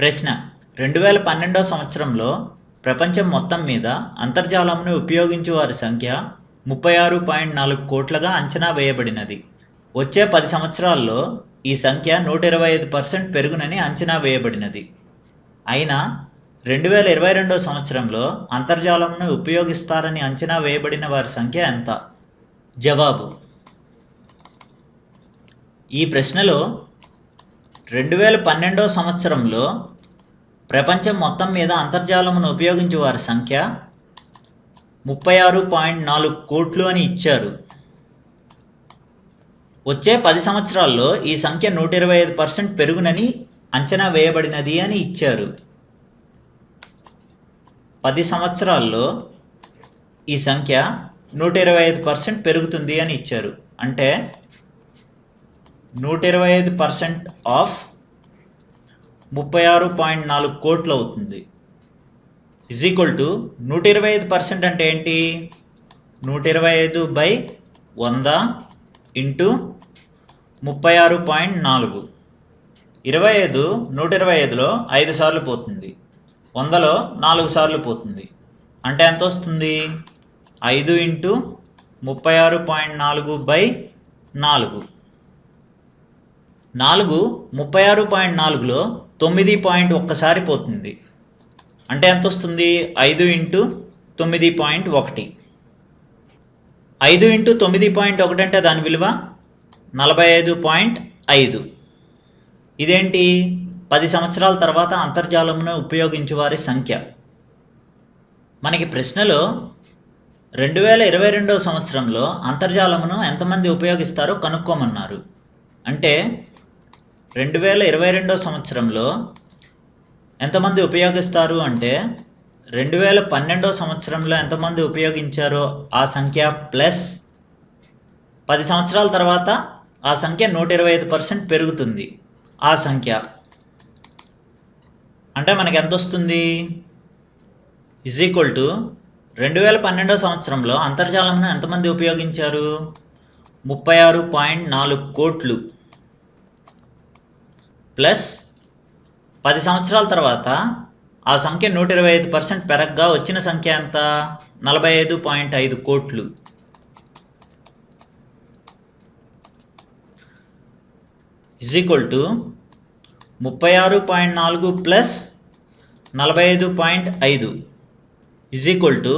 ప్రశ్న. రెండు వేల పన్నెండో సంవత్సరంలో ప్రపంచం మొత్తం మీద అంతర్జాలంను ఉపయోగించే వారి సంఖ్య ముప్పై ఆరు పాయింట్ నాలుగు కోట్లుగా అంచనా వేయబడినది. వచ్చే పది సంవత్సరాల్లో ఈ సంఖ్య నూట ఇరవై ఐదు పర్సెంట్ పెరుగునని అంచనా వేయబడినది. అయినా రెండు వేల ఇరవై రెండో సంవత్సరంలో అంతర్జాలంను ఉపయోగిస్తారని అంచనా వేయబడిన వారి సంఖ్య ఎంత? జవాబు. ఈ ప్రశ్నలో రెండు వేల పన్నెండో సంవత్సరంలో ప్రపంచం మొత్తం మీద అంతర్జాలమును ఉపయోగించే వారి సంఖ్య ముప్పై ఆరు పాయింట్ నాలుగు కోట్లు అని ఇచ్చారు. వచ్చే పది సంవత్సరాల్లో ఈ సంఖ్య నూట ఇరవై ఐదు పర్సెంట్ పెరుగునని అంచనా వేయబడినది అని ఇచ్చారు. పది సంవత్సరాల్లో ఈ సంఖ్య నూట ఇరవై ఐదు పర్సెంట్ పెరుగుతుంది అని ఇచ్చారు. అంటే నూట ఇరవై ఐదు పర్సెంట్ ఆఫ్ ముప్పై ఆరు పాయింట్ నాలుగు కోట్లు అవుతుంది. ఇజ్ ఈక్వల్ టు నూట ఇరవై ఐదు పర్సెంట్ అంటే ఏంటి? నూట ఇరవై ఐదు బై వంద ఇంటూ ముప్పై ఆరు పాయింట్ నాలుగు. ఇరవై ఐదు నూట ఇరవై ఐదులో ఐదు సార్లు పోతుంది. వందలో నాలుగు సార్లు పోతుంది. అంటే ఎంత వస్తుంది? ఐదు ఇంటూ ముప్పై ఆరు పాయింట్ నాలుగు బై నాలుగు. నాలుగు ముప్పై ఆరు పాయింట్ నాలుగులో తొమ్మిది పాయింట్ ఒక్కసారి పోతుంది. అంటే ఎంత వస్తుంది? ఐదు ఇంటూ తొమ్మిది పాయింట్ ఒకటి. ఐదు ఇంటూ తొమ్మిది పాయింట్ ఒకటి అంటే దాని విలువ? నలభై ఐదు పాయింట్ ఐదు. ఇదేంటి? పది సంవత్సరాల తర్వాత అంతర్జాలమును ఉపయోగించే వారి సంఖ్య. మనకి ప్రశ్నలో రెండు వేల ఇరవై రెండవ సంవత్సరంలో అంతర్జాలమును ఎంతమంది ఉపయోగిస్తారో కనుక్కోమన్నారు. అంటే రెండు వేల ఇరవై రెండో సంవత్సరంలో ఎంతమంది ఉపయోగిస్తారు అంటే రెండు వేల పన్నెండో సంవత్సరంలో ఎంతమంది ఉపయోగించారో ఆ సంఖ్య ప్లస్ పది సంవత్సరాల తర్వాత ఆ సంఖ్య నూట ఇరవై ఐదు పర్సెంట్ పెరుగుతుంది. ఆ సంఖ్య అంటే మనకి ఎంత వస్తుంది ఇజ్ ఈక్వల్ టు రెండు వేల పన్నెండో సంవత్సరంలో అంతర్జాలంను ఎంతమంది ఉపయోగించారు? ముప్పై ఆరు పాయింట్ నాలుగు కోట్లు. ప్లస్ పది సంవత్సరాల తర్వాత ఆ సంఖ్య నూట ఇరవై ఐదు పర్సెంట్ పెరగ్గా వచ్చిన సంఖ్య ఎంత? నలభై ఐదు పాయింట్ ఐదు కోట్లు. ఇజ్ ఈక్వల్ టు ముప్పై ఆరు పాయింట్ నాలుగు ప్లస్ నలభై ఐదు పాయింట్ ఐదు. ఇజ్ ఈక్వల్ టు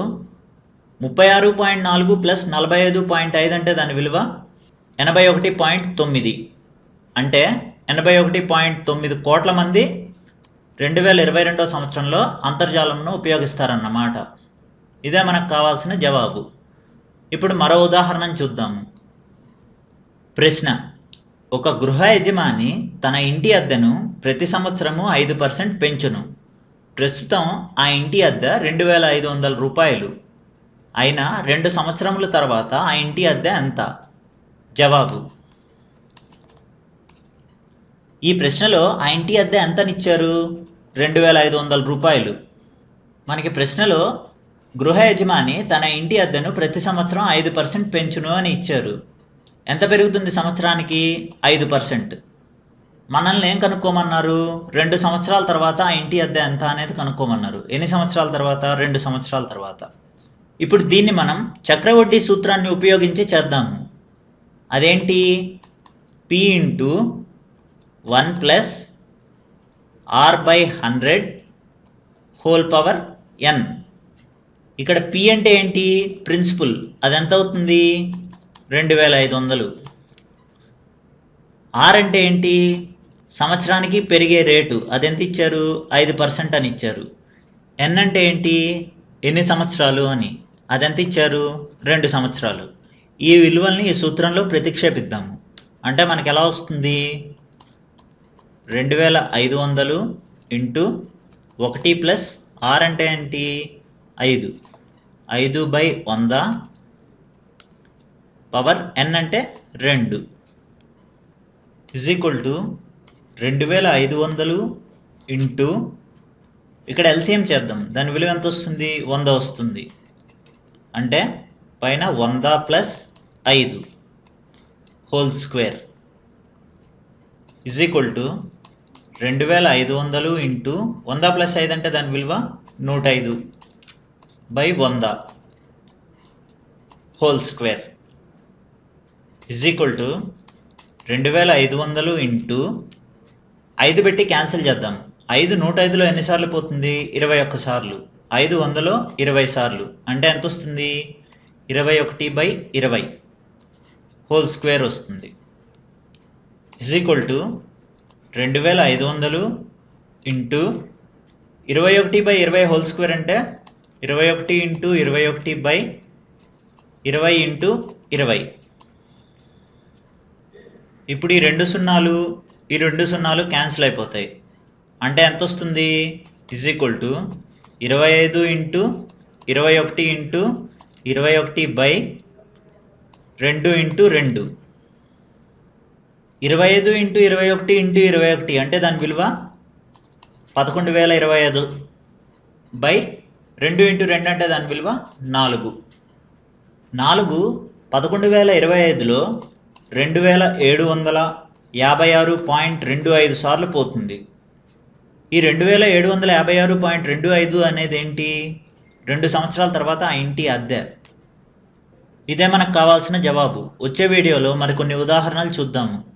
ముప్పై ఆరు పాయింట్ నాలుగు ప్లస్ నలభై ఐదు పాయింట్ ఐదు అంటే దాని విలువ ఎనభై ఒకటి పాయింట్ తొమ్మిది. అంటే ఎనభై ఒకటి పాయింట్ తొమ్మిది కోట్ల మంది రెండు వేల ఇరవై రెండో సంవత్సరంలో అంతర్జాలంను ఉపయోగిస్తారన్నమాట. ఇదే మనకు కావాల్సిన జవాబు. ఇప్పుడు మరో ఉదాహరణను చూద్దాము ప్రశ్న. ఒక గృహ యజమాని తన ఇంటి అద్దెను ప్రతి సంవత్సరము ఐదు పర్సెంట్ పెంచును. ప్రస్తుతం ఆ ఇంటి అద్దె రెండు వేల ఐదు వందల రూపాయలు. అయినా రెండు సంవత్సరముల తర్వాత ఆ ఇంటి అద్దె ఎంత? జవాబు. ఈ ప్రశ్నలో ఆ ఇంటి అద్దె ఎంతనిచ్చారు? రెండు వేల ఐదు వందల రూపాయలు. మనకి ప్రశ్నలో గృహ యజమాని తన ఇంటి అద్దెను ప్రతి సంవత్సరం ఐదు పర్సెంట్ పెంచును అని ఇచ్చారు. ఎంత పెరుగుతుంది సంవత్సరానికి? ఐదు పర్సెంట్. మనల్ని ఏం కనుక్కోమన్నారు? రెండు సంవత్సరాల తర్వాత ఆ ఇంటి అద్దె ఎంత అనేది కనుక్కోమన్నారు. ఎన్ని సంవత్సరాల తర్వాత? రెండు సంవత్సరాల తర్వాత. ఇప్పుడు దీన్ని మనం చక్రవడ్డీ సూత్రాన్ని ఉపయోగించి చేద్దాము. అదేంటి? P into one plus R by hundred whole power N. ఇక్కడ పి అంటే ఏంటి? ప్రిన్సిపుల్. అది ఎంత అవుతుంది? రెండు వేల ఐదు వందలు. ఆర్ అంటే ఏంటి? సంవత్సరానికి పెరిగే రేటు. అది ఎంత ఇచ్చారు? ఐదు పర్సెంట్ అని ఇచ్చారు. ఎన్ అంటే ఏంటి? ఎన్ని సంవత్సరాలు అని. అది ఎంత ఇచ్చారు? రెండు సంవత్సరాలు. ఈ విలువల్ని ఈ సూత్రంలో ప్రతిక్షేపిద్దాము. అంటే మనకు ఎలా వస్తుంది? రెండు వేల ఐదు వందలు ఇంటూ ఒకటి ప్లస్ ఆర్ అంటే ఏంటి? ఐదు. ఐదు బై వంద పవర్ ఎన్ అంటే రెండు. ఇజ్ ఈక్వల్ టు రెండు వేల ఐదు వందలు ఇంటూ ఇక్కడ ఎల్సిఎం చేద్దాం. దాని విలువ ఎంత వస్తుంది? వంద వస్తుంది. అంటే పైన వంద ప్లస్ ఐదు whole square. Is equal to రెండు వేల ఐదు వందలు ఇంటూ వంద ప్లస్ ఐదు అంటే దాని విలువ నూట ఐదు బై వంద whole square. Is equal to రెండు వేల ఐదు వందలు ఇంటూ ఐదు పెట్టి క్యాన్సిల్ చేద్దాం. ఐదు నూట ఐదులో ఎన్నిసార్లు పోతుంది? ఇరవై ఒక్క సార్లు. ఐదు వందలో ఇరవై సార్లు. అంటే ఎంత వస్తుంది? ఇరవై ఒకటి బై ఇరవై. హోల్ స్క్వేర్ వస్తుంది. ఇజ్ ఈక్వల్ టు రెండు వేల ఐదు వందలు ఇంటూ ఇరవై ఒకటి బై ఇరవై హోల్ స్క్వేర్ అంటే ఇరవై ఒకటి ఇంటూ ఇరవై ఒకటి బై ఇరవై ఇంటూ ఇరవై. ఇప్పుడు ఈ రెండు సున్నాలు ఈ రెండు సున్నాలు క్యాన్సిల్ అయిపోతాయి. అంటే ఎంత వస్తుంది? ఇజ్ ఈక్వల్ టు ఇరవై ఐదు ఇంటూ ఇరవై ఒకటి ఇంటూ ఇరవై ఒకటి బై రెండు ఇంటూ రెండు. ఇరవై ఐదు ఇంటూ ఇరవై ఒకటి ఇంటూ ఇరవై ఒకటి అంటే దాని విలువ పదకొండు వేల ఇరవై ఐదు బై రెండు ఇంటూ రెండు అంటే దాని విలువ నాలుగు. నాలుగు పదకొండు వేల ఇరవై ఐదులో రెండు వేల ఏడు వందల యాభై ఆరు పాయింట్ రెండు ఐదు సార్లు పోతుంది. ఈ రెండు వేల ఏడు వందల యాభై ఆరు పాయింట్ రెండు ఐదు అనేది ఏంటి? రెండు సంవత్సరాల తర్వాత ఆ ఇంటి అద్దె. ఇదే మనకు కావాల్సిన జవాబు. వచ్చే వీడియోలో మరికొన్ని ఉదాహరణలు చూద్దాము.